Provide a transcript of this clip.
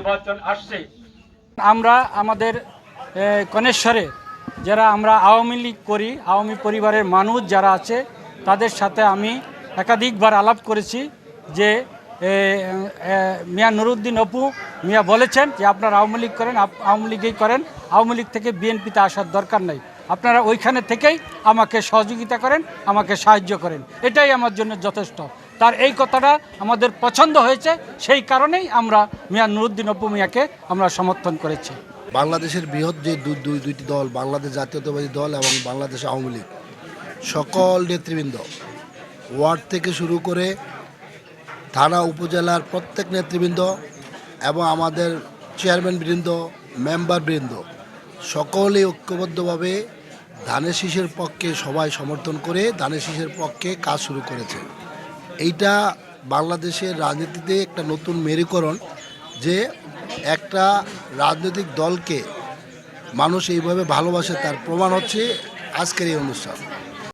নির্বাচন আসছে। আমরা আমাদের কনেশ্বরে যারা আমরা আওয়ামী লীগ করি, আওয়ামী পরিবারের মানুষ যারা আছে, তাদের সাথে আমি একাধিকবার আলাপ করেছি যে মিয়া নুরুদ্দিন অপু, মিয়া বলেছেন যে আপনারা আওয়ামী লীগ করেন আওয়ামী লীগেই করেন, আওয়ামী লীগ থেকে বিএনপিতে আসার দরকার নাই। আপনারা ওইখানে থেকেই আমাকে সহযোগিতা করেন, আমাকে সাহায্য করেন। এটাই আমার জন্য যথেষ্ট। তার এই কথাটা আমাদের পছন্দ হয়েছে, সেই কারণেই আমরা মিয়া নুরুদ্দিন অপু মিয়াকে আমরা সমর্থন করেছি। বাংলাদেশের বৃহৎ যে দুই দুই দুইটি দল, বাংলাদেশ জাতীয়তাবাদী দল এবং বাংলাদেশ আওয়ামী লীগ, সকল নেতৃবৃন্দ ওয়ার্ড থেকে শুরু করে থানা, উপজেলার প্রত্যেক নেতৃবৃন্দ এবং আমাদের চেয়ারম্যান বৃন্দ, মেম্বার বৃন্দ, সকলেই ঐক্যবদ্ধভাবে ধানের শীষের পক্ষে সবাই সমর্থন করে ধানের শীষের পক্ষে কাজ শুরু করেছে। এইটা বাংলাদেশের রাজনীতিতে একটা নতুন মেরুকরণ যে একটা রাজনৈতিক দলকে মানুষ এইভাবে ভালোবাসে, তার প্রমাণ হচ্ছে আজকের এই অনুষ্ঠান।